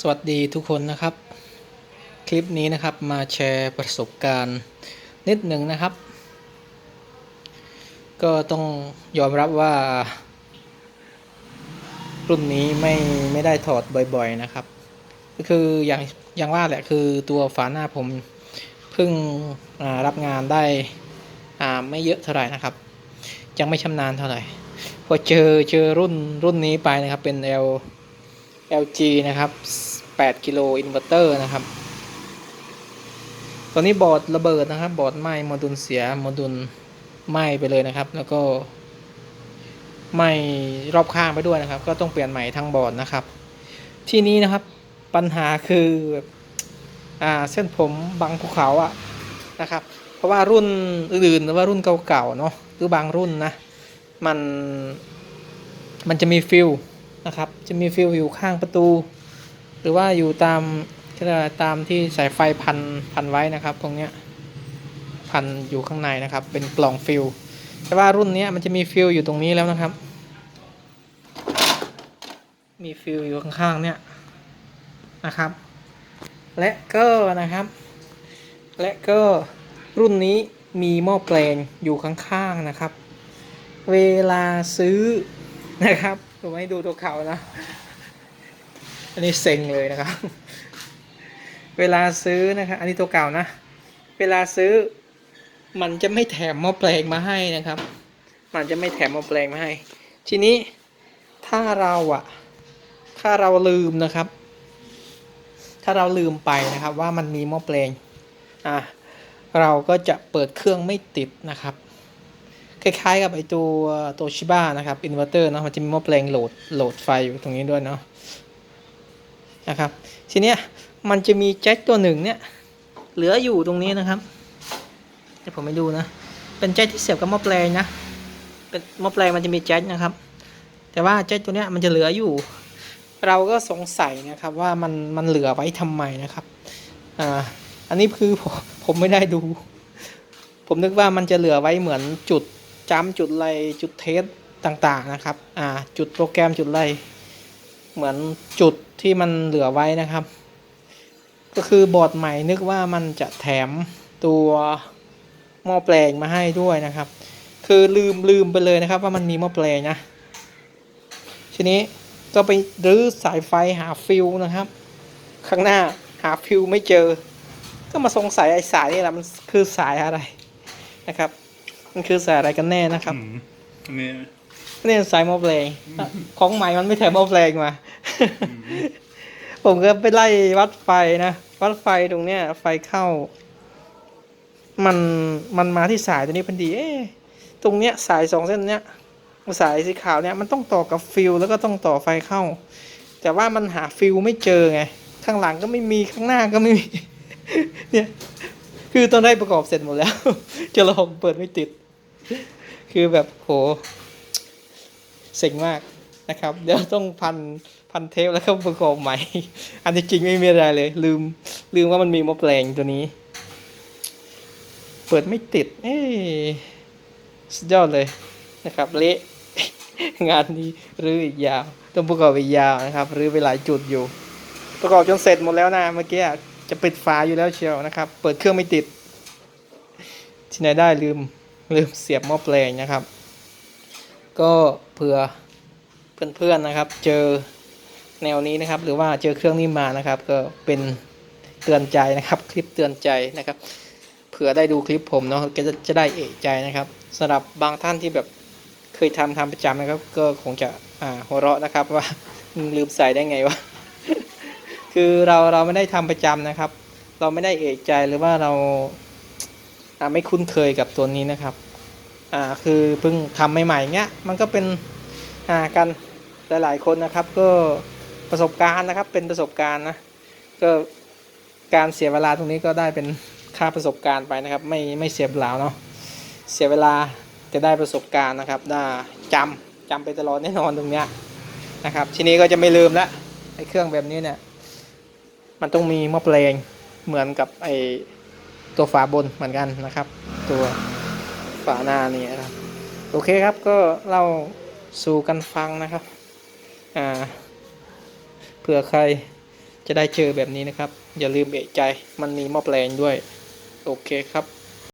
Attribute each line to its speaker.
Speaker 1: สวัสดีทุกคนนะครับ คลิปนี้นะครับมาแชร์ประสบการณ์นิดหนึ่งนะครับ ก็ต้องยอมรับว่า รุ่นนี้ไม่ไม่ได้ถอดบ่อยๆนะครับ ก็คืออย่างอย่างว่าแหละคือตัวฝาหน้าผมเพิ่งรับงานได้ไม่เยอะเท่าไหร่นะครับ ยังไม่ชำนาญเท่าไหร่พอเจอเจอรุ่นรุ่นนี้ไปนะครับเป็น L LG นะครับ 8 กิโลอินเวอร์เตอร์นะครับ ตอนนี้บอร์ดระเบิดนะครับ บอร์ดไหม้โมดูลเสียโมดูลไหม้ไปเลยนะครับ แล้วก็ไหม้รอบข้างไปด้วยนะครับ ก็ต้องเปลี่ยนใหม่ทั้งบอร์ดนะครับ ที่นี้นะครับปัญหาคืออ่าเส้นผมบังภูเขาอะนะครับ เพราะว่ารุ่นอื่นๆหรือว่ารุ่นเก่าๆเนาะหรือบางรุ่นนะมันมันจะมีฟิล นะครับ จะมีฟิลอยู่ข้างประตู หรือว่าอยู่ตามก็ตามที่สายไฟพันพันไว้นะครับ ตรงเนี้ยพันอยู่ข้างในนะครับ เป็นกล่องฟิลแต่ว่ารุ่นนี้มันจะมีฟิลอยู่ตรงนี้แล้วนะครับ มีฟิลอยู่ข้างๆเนี่ยนะครับ และก็นะครับ และก็รุ่นนี้มีหม้อแปลงอยู่ข้างๆนะครับ เวลาซื้อนะครับ ผมให้ดูตัวเขานะ อันนี้เซ็งเลยนะครับ เวลาซื้อนะครับอันนี้ตัวเก่านะ เวลาซื้อ มันจะไม่แถมหม้อแปลงมาให้นะครับ มันจะไม่แถมหม้อแปลงมาให้ ทีนี้ถ้าเราอะถ้าเราลืมนะครับ ถ้าเราลืมไปนะครับว่ามันมีหม้อแปลงอะเราก็จะเปิดเครื่องไม่ติดนะครับ คล้ายๆกับไอตัวตัวชิบ้านะครับอินเวอร์เตอร์เนาะมันจะมีหม้อแปลงโหลดโหลดไฟอยู่ตรงนี้ด้วยเนาะนะครับ ทีเนี้ยมันจะมีแจ็คตัวหนึ่งเนี่ยเหลืออยู่ตรงนี้นะครับเดี๋ยวผมไปดูนะ เป็นแจ็คที่เสียบกับหม้อแปลงนะเป็นหม้อแปลงมันจะมีแจ็คนะครับ แต่ว่าแจ็คตัวเนี้ยมันจะเหลืออยู่ เราก็สงสัยนะครับว่ามันมันเหลือไว้ทำไมนะครับอ่าอันนี้คือผมผมไม่ได้ดู ผมนึกว่ามันจะเหลือไว้เหมือนจุด จำจุดอะไรจุดเทสต่างๆนะครับอ่าจุดโปรแกรมจุดอะไรเหมือนจุดที่มันเหลือไว้นะครับ ก็คือบอร์ดใหม่นึกว่ามันจะแถมตัวหม้อแปลงมาให้ด้วยนะครับ คือลืมลืมไปเลยนะครับ ว่ามันมีหม้อแปลงนะทีนี้ก็ไปรื้อสายไฟหาฟิวนะครับ ข้างหน้าหาฟิวไม่เจอ ก็มาสงสัยไอ้สายนี่แหละมันคือสายอะไรนะครับ มันคือสายอะไรกันแน่นะครับ
Speaker 2: อืมเนี่ย
Speaker 1: นี่สายหม้อแปลงของใหม่มันไม่แถมหม้อแปลงมา ผมก็ไปไล่วัดไฟนะ วัดไฟตรงเนี้ย ไฟเข้า มันมันมาที่สายตัวนี้พอดี เอ๊ะตรงเนี้ยสายสองเส้นเนี้ยสายสีขาวเนี้ยมันต้องต่อกับฟิลแล้วก็ต้องต่อไฟเข้า แต่ว่ามันหาฟิลไม่เจอไง ข้างหลังก็ไม่มีข้างหน้าก็ไม่มี เนี่ย คือตอนได้ประกอบเสร็จหมดแล้ว จะลองเปิดไม่ติด คือแบบโหเซ็งมากนะครับ เดี๋ยวต้องพันพันเทปแล้วก็ประกอบใหม่ อันที่จริงไม่มีอะไรเลย ลืมลืมว่ามันมีมอแปลงตัวนี้ เปิดไม่ติด เอ้ยสุดยอดเลยนะครับเละงานนี้รื้ออีกยาว ต้องประกอบอีกยาวนะครับรื้อไปหลายจุดอยู่ ประกอบจนเสร็จหมดแล้วนะเมื่อกี้จะปิดฝาอยู่แล้วเชียวนะครับ เปิดเครื่องไม่ติด ที่ไหนได้ลืม ลืมเสียบหม้อแปลงนะครับ ก็เผื่อเพื่อนๆนะครับ เจอแนวนี้นะครับ หรือว่าเจอเครื่องนี้มานะครับ ก็เป็นเตือนใจนะครับ คลิปเตือนใจนะครับเผื่อได้ดูคลิปผมเนาะก็จะจะได้เอกใจนะครับสำหรับบางท่านที่แบบเคยทำทำประจำนะครับ ก็คงจะอ่าหัวเราะนะครับว่าลืมใส่ได้ไงวะคือเราเราไม่ได้ทำประจำนะครับ เราไม่ได้เอกใจหรือว่าเรา ไม่คุ้นเคยกับตัวนี้นะครับอ่าคือเพิ่งทำใหม่ๆเงี้ยมันก็เป็นอ่ากันหลายๆคนนะครับ ก็ประสบการณ์นะครับเป็นประสบการณ์นะก็การเสียเวลาตรงนี้ก็ได้เป็นค่าประสบการณ์ไปนะครับ ไม่ไม่เสียเปล่าเนาะเสียเวลาจะได้ประสบการณ์นะครับได้จำจำไปตลอดแน่นอนตรงเนี้ยนะครับทีนี้ก็จะไม่ลืมละไอ้เครื่องแบบนี้เนี่ยมันต้องมีหม้อแปลงเหมือนกับไอ ตัวฝาบนเหมือนกันนะครับ ตัวฝาหน้านี่นะครับโอเคครับก็เล่าสู่กันฟังนะครับอ่าเผื่อใครจะได้เจอแบบนี้นะครับ อย่าลืมเอะใจมันมีหม้อแปลงด้วย โอเคครับ